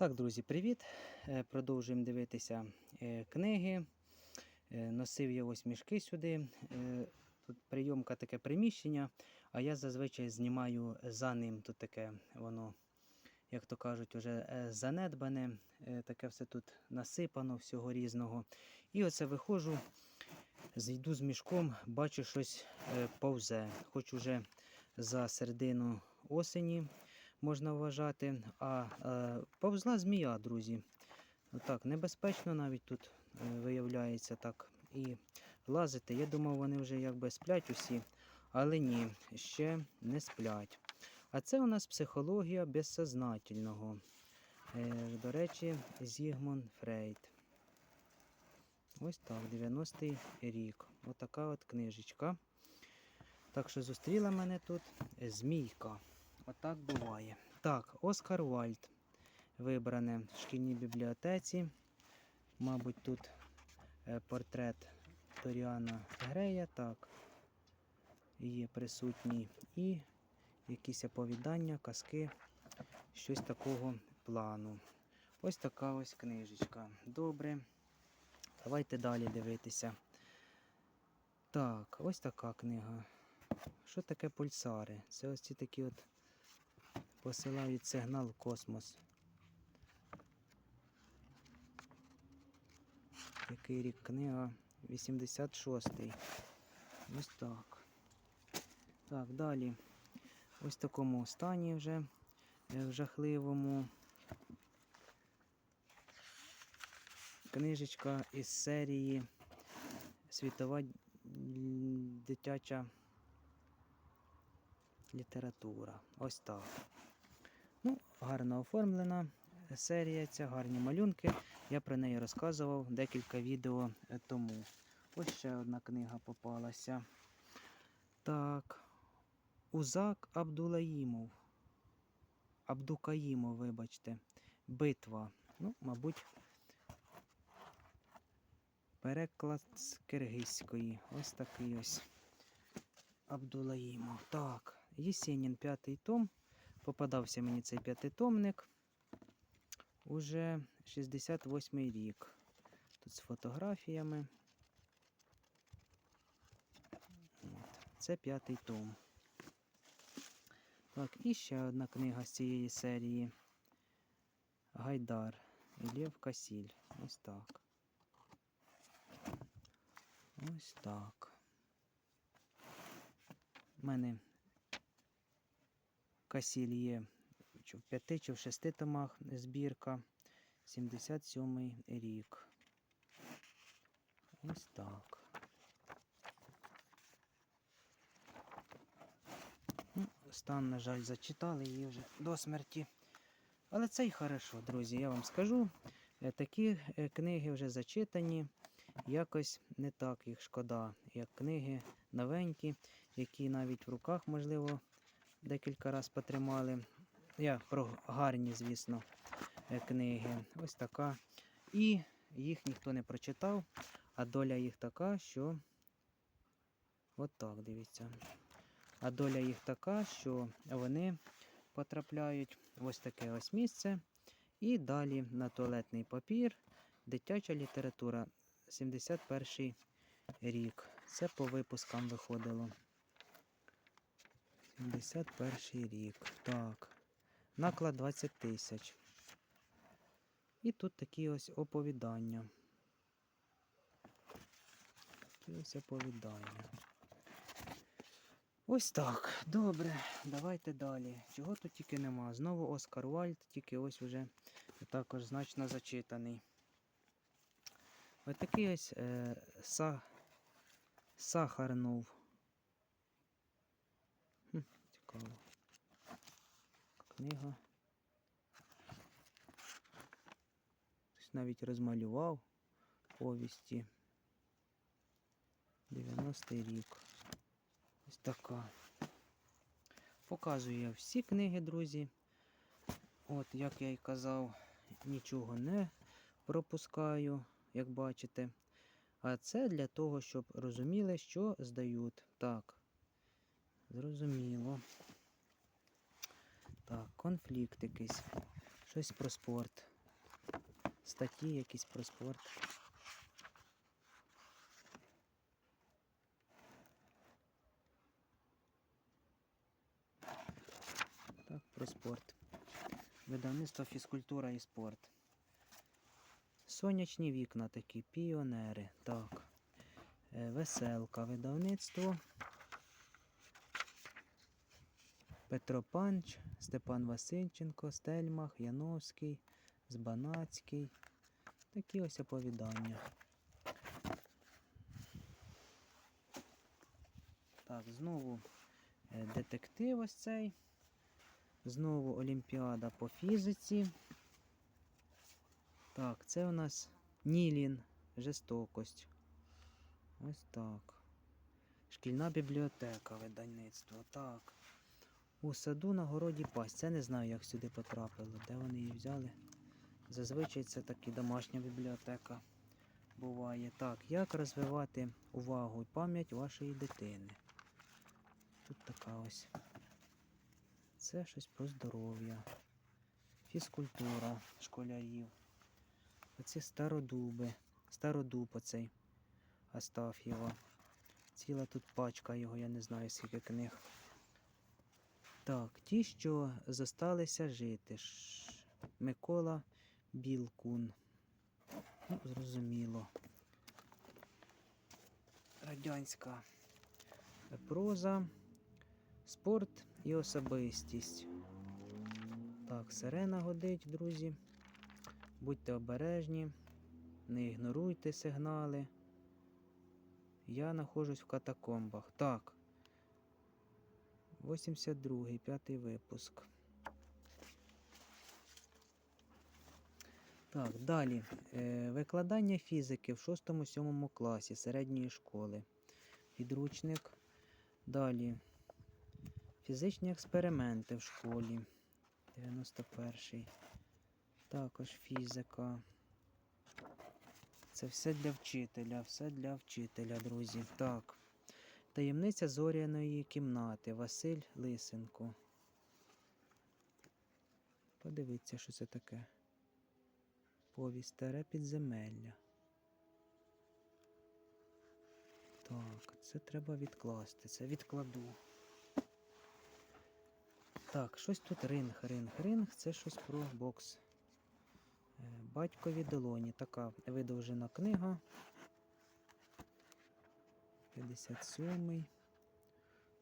Так, друзі, привіт! Е, Продовжуємо дивитися е, книги. Е, Носив я ось мішки сюди. Тут прийомка таке приміщення, а я зазвичай знімаю за ним. Тут таке воно, як то кажуть, вже е, занедбане. Таке все тут насипано, всього різного. І оце виходжу, зійду з мішком, бачу щось повзе. Хоч уже за середину осені можна вважати. А е, повзла змія, друзі. Так, небезпечно навіть тут е, виявляється так. І лазити. Я думав, вони вже якби сплять усі, але ні, ще не сплять. А це у нас психологія безсознательного. Е, до речі, Зігмунд Фрейд. Ось так, 90-й рік. Отака от книжечка. Так що зустріла мене тут змійка. Отак буває. Так, Оскар Вальд. Вибране в шкільній бібліотеці. Мабуть, тут е, портрет Торіана Грея. Так, є присутній. І якісь оповідання, казки, щось такого плану. Ось така ось книжечка. Добре. Давайте далі дивитися. Так, ось така книга. Що таке пульсари? Це ось ці такі от посилають сигнал в космос. Який рік книга? 86-й. Ось так. Так, далі. Ось в такому стані вже е, в жахливому. Книжечка із серії Світова дитяча література. Ось так. Гарно оформлена серія, ця гарні малюнки. Я про неї розказував декілька відео е, тому. Ось ще одна книга попалася. Так. Узак Абдулаїмов. Абдукаїмов, вибачте. Битва. Ну, мабуть, переклад з киргизької. Ось такий ось. Абдулаїмов. Так, Єсенін п'ятий том. Попадався мені цей п'ятитомник. Уже 68-й рік. Тут з фотографіями. От. Це п'ятий том. Так, і ще одна книга з цієї серії. Гайдар. І Касіль. Ось так. Ось так. У мене Касіль є чи в п'яти чи в шести томах збірка. 77 рік. Ось так. Ну, стан, на жаль, зачитали її вже до смерті. Але це й хорошо, друзі, я вам скажу. Е, Такі е, книги вже зачитані. Якось не так їх шкода, як книги новенькі, які навіть в руках, можливо, декілька разів потримали. Я про гарні, звісно, е, книги. Ось така. І їх ніхто не прочитав, а доля їх така, що. От так, дивіться. А доля їх така, що вони потрапляють в ось таке ось місце. І далі на туалетний папір, дитяча література. 71 рік. Це по випускам виходило. 71 рік. Так. Наклад 20 тисяч. І тут такі ось оповідання. Такі ось оповідання. Ось так. Добре, давайте далі. Чого тут тільки нема. Знову Оскар Вальд, тільки ось вже також значно зачитаний. Ось такий ось е, са, Сахарнов. Хм, цікаво. Книга. Хтось навіть розмалював повісті. 90-й рік. Ось така. Показую я всі книги, друзі. От, як я й казав, нічого не пропускаю, як бачите. А це для того, щоб розуміли, що здають. Так. Зрозуміло. Так, конфлікт якийсь. Щось про спорт. статті якісь про спорт. Так, про спорт. Видавництво фізкультура і спорт. Сонячні вікна такі, піонери. Так. Е, Веселка, видавництво. Петро Панч, Степан Васильченко, Стельмах, Яновський, Збанацький. Такі ось оповідання. Так, знову е, детектив ось цей. Знову Олімпіада по фізиці. Так, це у нас Нілін, жестокость. Ось так. Шкільна бібліотека, видавництво. Так. У саду на городі пасть. Це не знаю, як сюди потрапило, де вони її взяли. Зазвичай це таки домашня бібліотека буває. Так, як розвивати увагу і пам'ять вашої дитини? Тут така ось. Це щось про здоров'я, фізкультура школярів. Оці стародуби, стародуб оцей Астаф'єва. Ціла тут пачка його, я не знаю скільки книг. Так, ті, що зосталися жити. Микола Білкун. Ну, зрозуміло. Радянська проза, спорт і особистість. Так, сирена годить, друзі. Будьте обережні, не ігноруйте сигнали. Я знаходжусь в катакомбах. Так. 82-й, п'ятий випуск. Так, далі. Е, викладання фізики в 6-7 класі середньої школи. Підручник. Далі. Фізичні експерименти в школі. 91-й. Також фізика. Це все для вчителя, все для вчителя, друзі. Так. Таємниця зоряної кімнати. Василь Лисенко. Подивіться, що це таке. Повість старе підземелля. Так, це треба відкласти. Це відкладу. Так, щось тут ринг, ринг, ринг. Це щось про бокс. Е, Батькові долоні. Така видовжена книга. 57.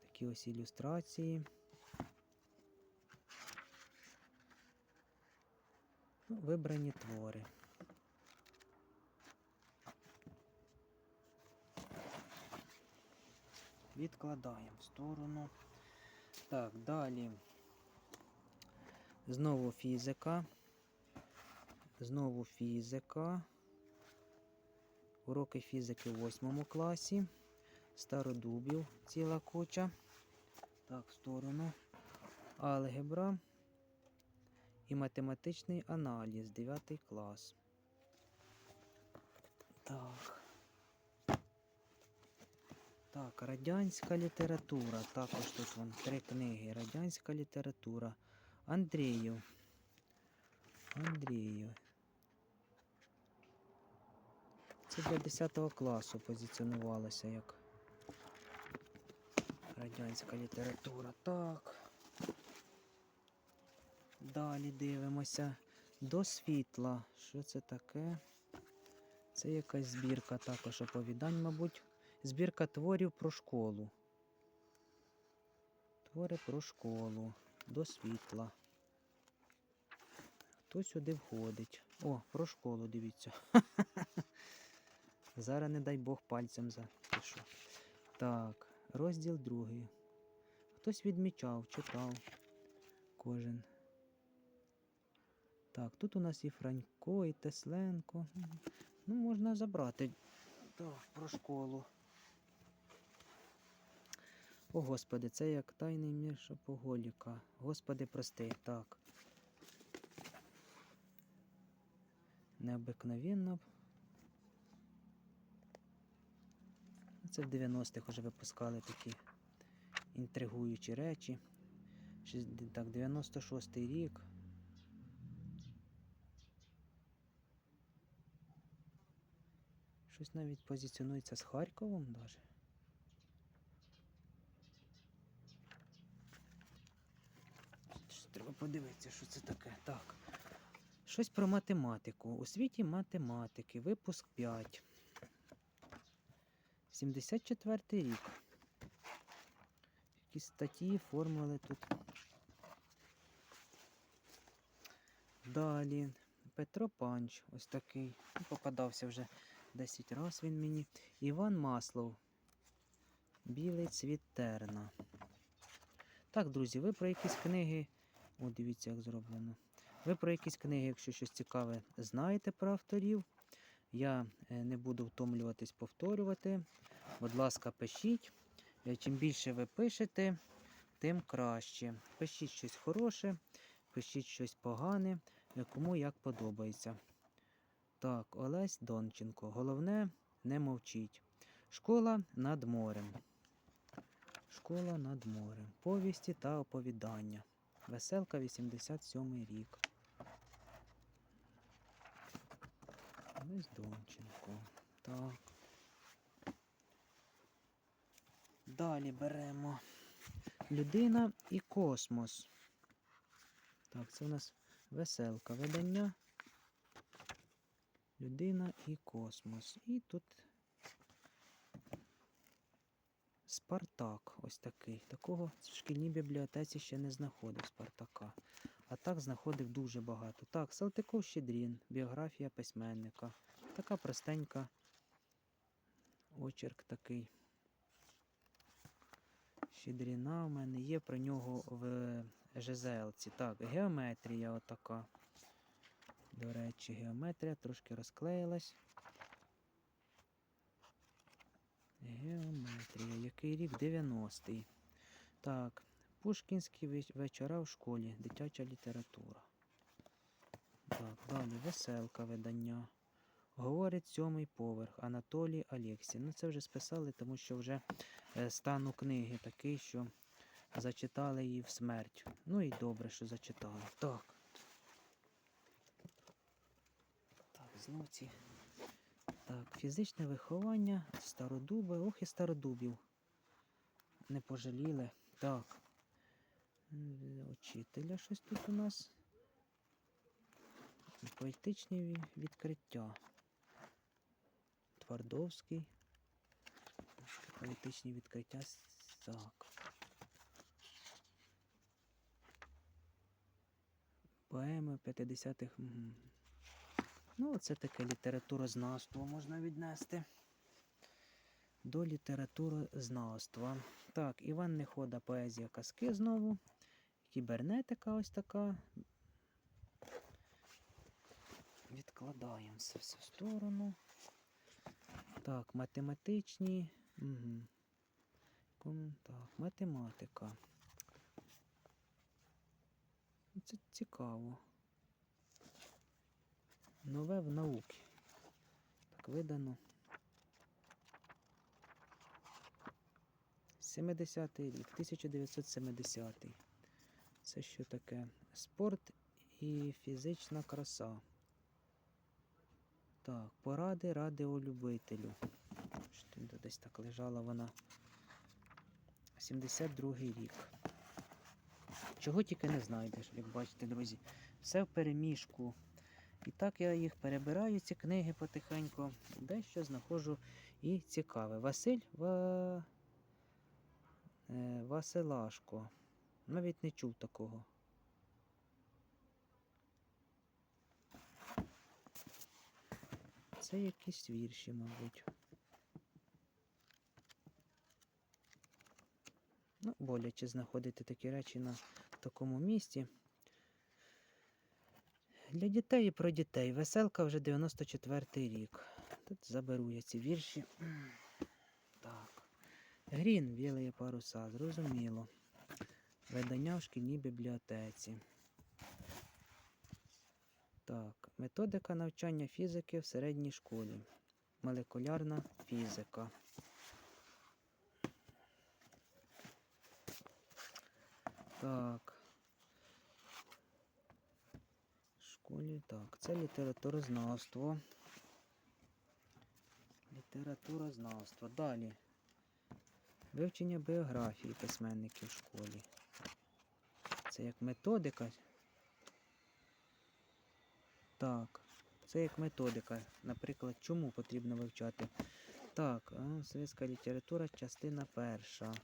Такі ось ілюстрації. Ну, вибрані твори. Відкладаємо в сторону. Так, далі. Знову фізика. Знову фізика. Уроки фізики в 8 класі. Стародубів ціла куча. Так, в сторону. Алгебра і математичний аналіз 9 клас. Так. Так, радянська література. Також тут вон три книги. Радянська література. Андрію. Андрію. Це для 10 класу позиціонувалося як радянська література. Так. Далі дивимося. До світла. Що це таке? Це якась збірка також оповідань, мабуть. Збірка творів про школу. Твори про школу. До світла. Хто сюди входить? О, про школу, дивіться. Зараз, не дай Бог, пальцем запишу. Так, розділ другий. Хтось відмічав, читав. Кожен. Так, тут у нас і Франько, і Тесленко. Ну, можна забрати. Так, про школу. О, Господи, це як тайний мір шопоголіка. Господи, прости, так. Необикновенно. Це в 90-х вже випускали такі інтригуючі речі. Так, 96-й рік. Щось навіть позиціонується з Харковом. Щось Треба подивитися, що це таке. Так. Щось про математику. У світі математики, випуск 5. 74 рік. Якісь статті, формули тут. Далі. Петро Панч, ось такий. Ну, Попадався вже 10 разів він мені. Іван Маслов. Білий цвіт терна. Так, друзі, ви про якісь книги. О, дивіться, як зроблено. Ви про якісь книги, якщо щось цікаве, знаєте про авторів. Я е, не буду втомлюватись повторювати. Будь ласка, пишіть. Е, Чим більше ви пишете, тим краще. Пишіть щось хороше, пишіть щось погане, е, кому як подобається. Так, Олесь Донченко. Головне, не мовчіть. Школа над морем. Школа над морем. Повісті та оповідання. Веселка 87 рік. Олесь Донченко. Так. Далі беремо людина і космос. Так, це у нас веселка видання. Людина і космос. І тут Спартак ось такий. Такого в шкільній бібліотеці ще не знаходив Спартака. А так знаходив дуже багато. Так, Салтиков Щедрін, біографія письменника. Така простенька очерк такий. Щедріна у мене є про нього в ЖЗЛці. Так, геометрія отака. До речі, геометрія трошки розклеїлась. Геометрія. Який рік? 90-й. Так. Пушкінські вечора в школі. Дитяча література. Так, далі веселка видання. Говорить сьомий поверх. Анатолій Алєксін. Ну це вже списали, тому що вже е, стан у книги такий, що зачитали її в смерть. Ну і добре, що зачитали. Так. Так, знов ці. Так, фізичне виховання, стародуби, ох і стародубів. Не пожаліли. Так. Учителя щось тут у нас. Поетичні відкриття. Твардовський. Поетичні відкриття. Так. Поеми 50-х. мгм. Ну, це таке літературознавство можна віднести. До літературознавства. Так, Іван Нехода, поезія казки знову. Кібернетика ось така. Відкладаємо все в сторону. Так, математичні. Угу. Так, математика. Це цікаво. Нове в науці. Так видано. 70-й рік, 1970-й. Це що таке? Спорт і фізична краса. Так, поради радіолюбителю. Десь так лежала вона. 72-й рік. Чого тільки не знайдеш, як бачите, друзі. Все в переміжку. І так я їх перебираю, ці книги потихеньку. Дещо знаходжу і цікаве. Василь Ва... е, Василашко. Навіть не чув такого. Це якісь вірші, мабуть. Ну, боляче знаходити такі речі на такому місці. Для дітей і про дітей. Веселка вже 94-й рік. Тут заберу я ці вірші. Так. Грін, білі паруса, зрозуміло. Видання в шкільній бібліотеці. Так, методика навчання фізики в середній школі. Молекулярна фізика. Так. Школі так. Це літературознавство. Літературознавство. Далі. Вивчення біографії письменників в школі. Це як методика. Так. Це як методика. Наприклад, чому потрібно вивчати? Так, а, совєтська література, частина перша.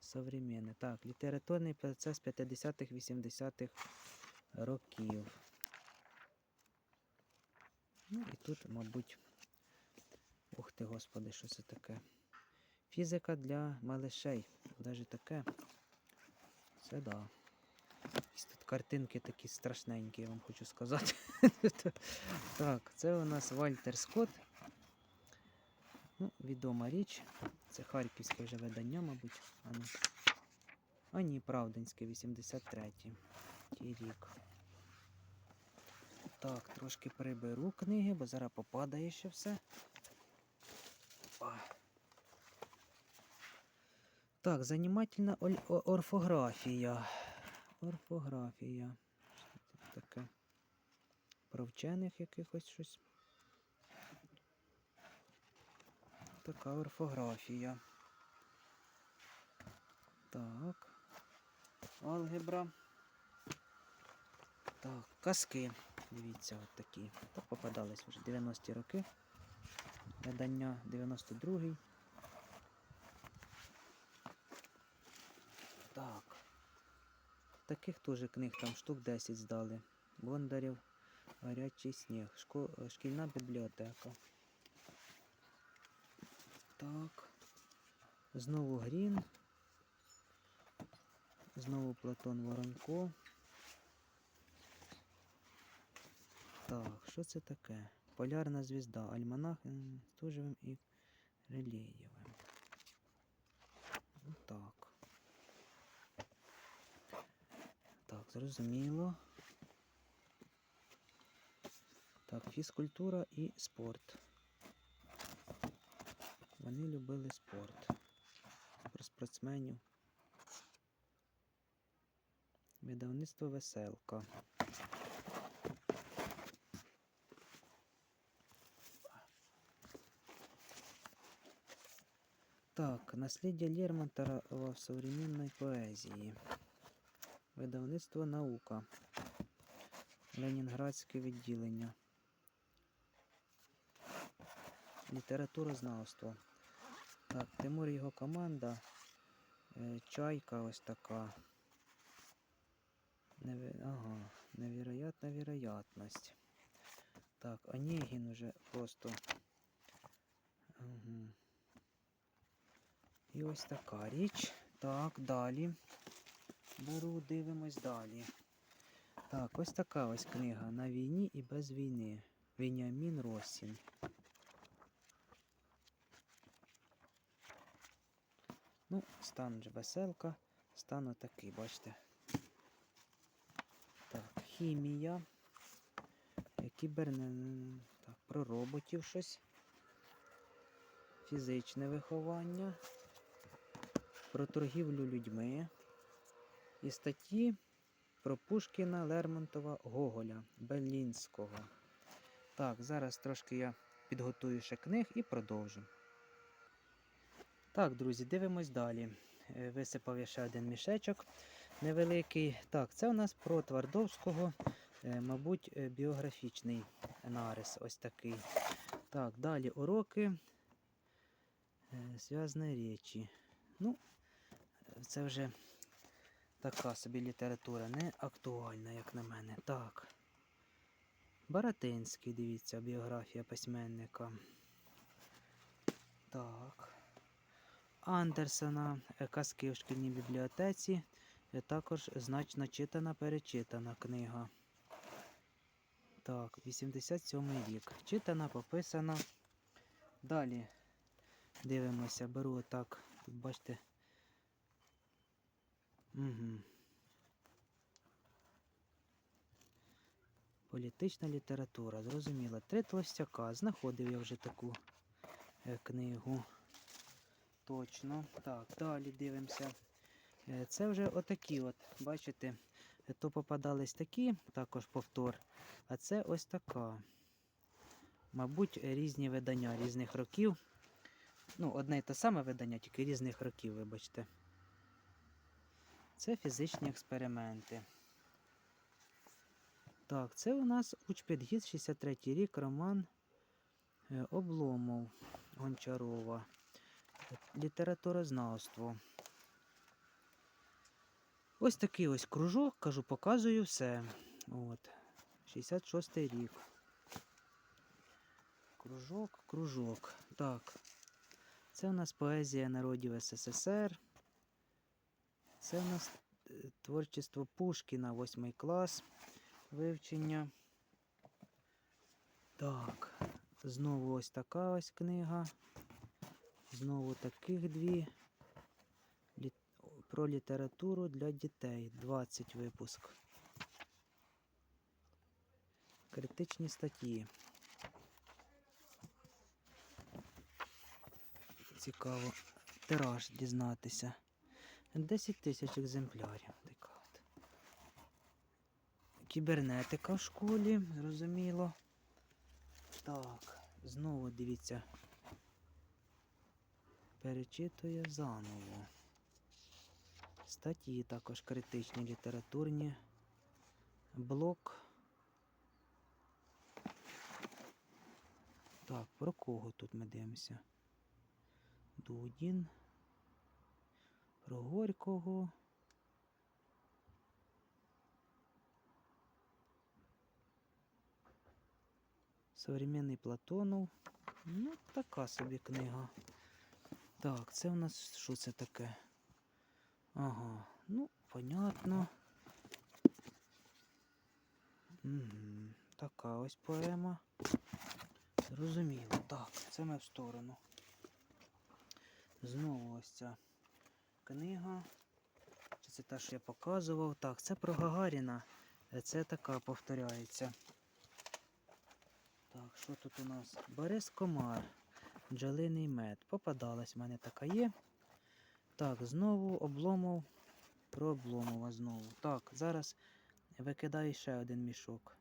Современне. Так, літературний процес 50-х, 80-х років. Ну і тут, мабуть. Ух ти, господи, що це таке? Фізика для малишей. Даже таке. Це да. Тут картинки такі страшненькі, я вам хочу сказати. так, це у нас Вальтер Скотт. Ну, відома річ. Це харківське вже видання, мабуть. А, ну. ні, Правдинське, 83-й. Рік. Так, трошки приберу книги, бо зараз попадає ще все. Опа. Так, занімательна орфографія. Орфографія. Що це таке? Про вчених якихось щось. Така орфографія. Так. Алгебра. Так, казки. Дивіться, от такі. Так попадались вже 90-ті роки. Видання 92-й. Так. Таких теж книг там штук 10 здали. Бондарів, Гарячий сніг. Шко... е, Шкільна бібліотека. Так. Знову Грін. Знову Платон Воронко. Так, що це таке? Полярна звізда. Альманах Стужевим і Релєєвим. Ну, Так. Так, зрозуміло. Так, фізкультура і спорт. Вони любили спорт. Про спортсменів. Видавництво веселка. Так, насліддя Лермонтова в современной поезії. Видавництво наука. Ленінградське відділення. Літературознавство. Так, Тимур його команда. Е, Чайка ось така. Неве... Ага, невероятна вероятність. Так, Онегін уже просто. Угу. І ось така річ. Так, далі. Беру, дивимось далі. Так, ось така ось книга на війні і без війни. Веніамін Росін. Ну, стан же веселка. Стан отакий, бачите. Так, хімія. Е, Кіберне... Так, про роботів щось. Фізичне виховання. Про торгівлю людьми. І статті про Пушкіна, Лермонтова, Гоголя, Белінського. Так, зараз трошки я підготую ще книг і продовжу. Так, друзі, дивимось далі. Е, Висипав я ще один мішечок невеликий. Так, це у нас про Твардовського, е, мабуть, е, біографічний нарис ось такий. Так, далі уроки. Зв'язні речі. Ну, це вже така собі література, не актуальна, як на мене. Так. Баратинський, дивіться, біографія письменника. Так. Андерсона е, Казки в шкільній бібліотеці. Е, Також значно читана, перечитана книга. Так, 87 рік. Читана, пописана. Далі дивимося, беру отак. Тут бачите. Угу. Політична література, зрозуміло. Три толстяка. Знаходив я вже таку е, книгу. Точно. Так, далі дивимося. Е, Це вже отакі от, бачите, то попадались такі, також повтор. А це ось така. Мабуть, різні видання різних років. Ну, одне й те саме видання, тільки різних років, вибачте. Це фізичні експерименти. Так, це у нас учпедгід 63 рік, роман е, Обломов Гончарова. Літературознавство. Ось такий ось кружок, кажу, показую все. От. 66 рік. Кружок, кружок. Так. Це у нас поезія народів СССР. Це у нас е, творчество Пушкіна, 8 клас вивчення. Так, знову ось така ось книга. Знову таких дві. Про літературу для дітей. 20 випуск. Критичні статті. Цікаво. Тираж дізнатися. 10 тисяч екземплярів. Така от. Кібернетика в школі, зрозуміло. Так, знову дивіться. Перечитує заново. Статті також критичні літературні. Блок. Так, про кого тут ми дивимося? Дудін. Горького. Современний Платонов. Ну, така собі книга. Так, це у нас що це таке? Ага, ну, понятно. Угу, така ось поема. Зрозуміло. Так, це ми в сторону. Знову ось ця книга. Чи це те, що я показував? Так, це про Гагаріна. Е, Це така повторяється. Так, що тут у нас? Борис Комар. Бджолиний мед. Попадалась в мене така є. Так, знову обломов. Про обломова знову. Так, зараз викидаю ще один мішок.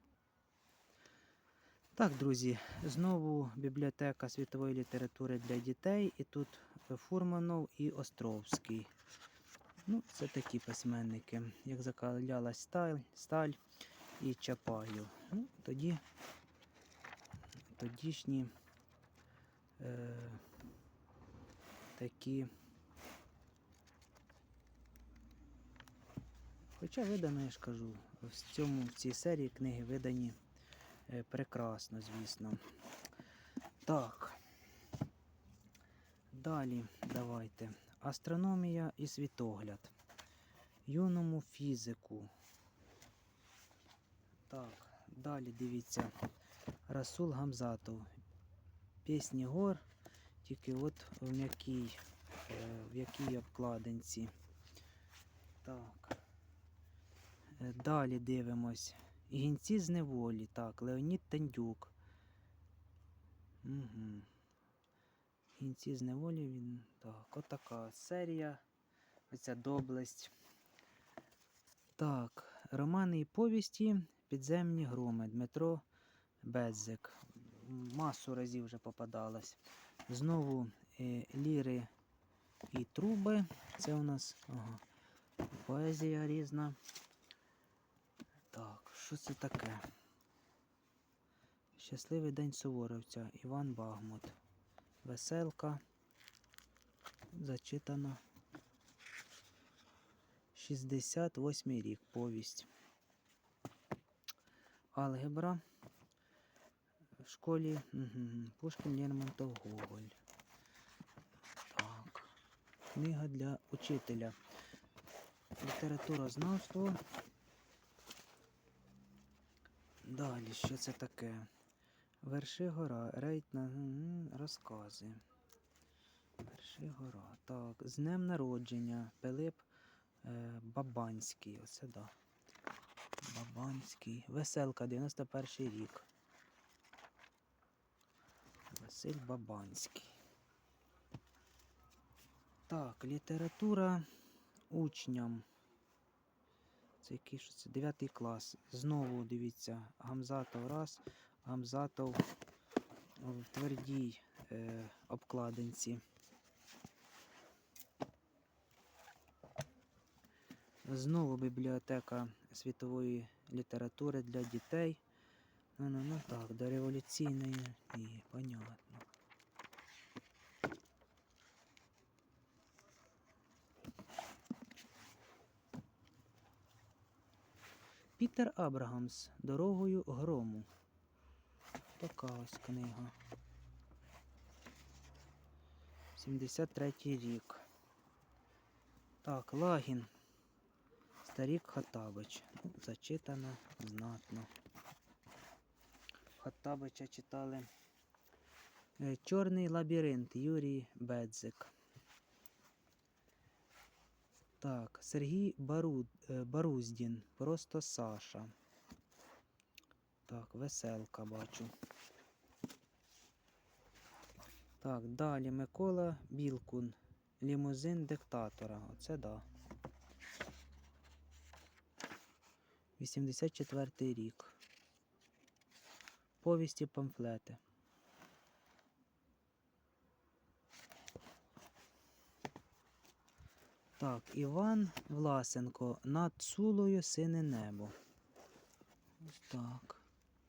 Так, друзі, знову бібліотека світової літератури для дітей. І тут Фурманов і Островський. Ну, це такі письменники, як закалялась сталь, сталь і Чапаєв. Ну, тоді тодішні е, такі. Хоча видано, я ж кажу, в цьому в цій серії книги видані е, прекрасно, звісно. Так. Далі давайте. Астрономія і світогляд. Юному фізику. Так, далі дивіться. Расул Гамзатов. Пісні гор, тільки от в м'якій, е, в якій обкладинці. Так. Е, Далі дивимось. Гінці з неволі. Так, Леонід Тендюк. Угу. Гінці з неволі він. Так, отака серія. Оця доблесть. Так, романи і повісті. Підземні громи. Дмитро Беззик. Масу разів вже попадалось. Знову е, ліри і труби. Це у нас ага, поезія різна. Так, що це таке? Щасливий день суворовця. Іван Багмут. Веселка. Зачитано. 68 рік. Повість. Алгебра. В школі угу. Пушкін Лермонтов Гоголь. Так. Книга для учителя. Літературознавство. Далі, що це таке? Верши гора, рейд на розкази. Верши гора. Так, з днем народження. Пилип е, Бабанський. Оце да. Бабанський. Веселка, 91 рік. Василь Бабанський. Так, література учням. Це який що це? 9 клас. Знову дивіться, Гамзатов раз, гамзатов в твердій е, обкладинці. Знову бібліотека світової літератури для дітей. Ну, ну, ну так, до революційної і понятно. Пітер Абрагамс дорогою грому. Така ось книга. 73 рік. Так, Лагін. Старік Хаттабич. Ну, зачитано знатно. Хаттабича читали. Е, Чорний лабіринт Юрій Бедзик. Так, Сергій Бару... е, Баруздін. Просто Саша. Так, веселка бачу. Так, далі Микола Білкун. Лімузин диктатора. Оце да. 84 рік. Повісті памфлети. Так, Іван Власенко над Цулою сине небо. Ось так.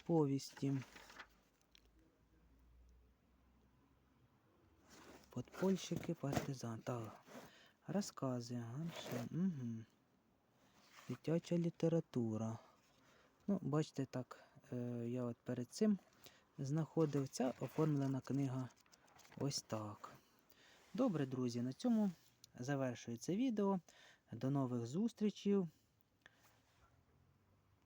Повісті. Подпольщики, партизан. Так. Розкази. Угу. Дитяча література. Ну, бачите, так, е, я от перед цим знаходив ця оформлена книга ось так. Добре, друзі, на цьому завершується відео. До нових зустрічей.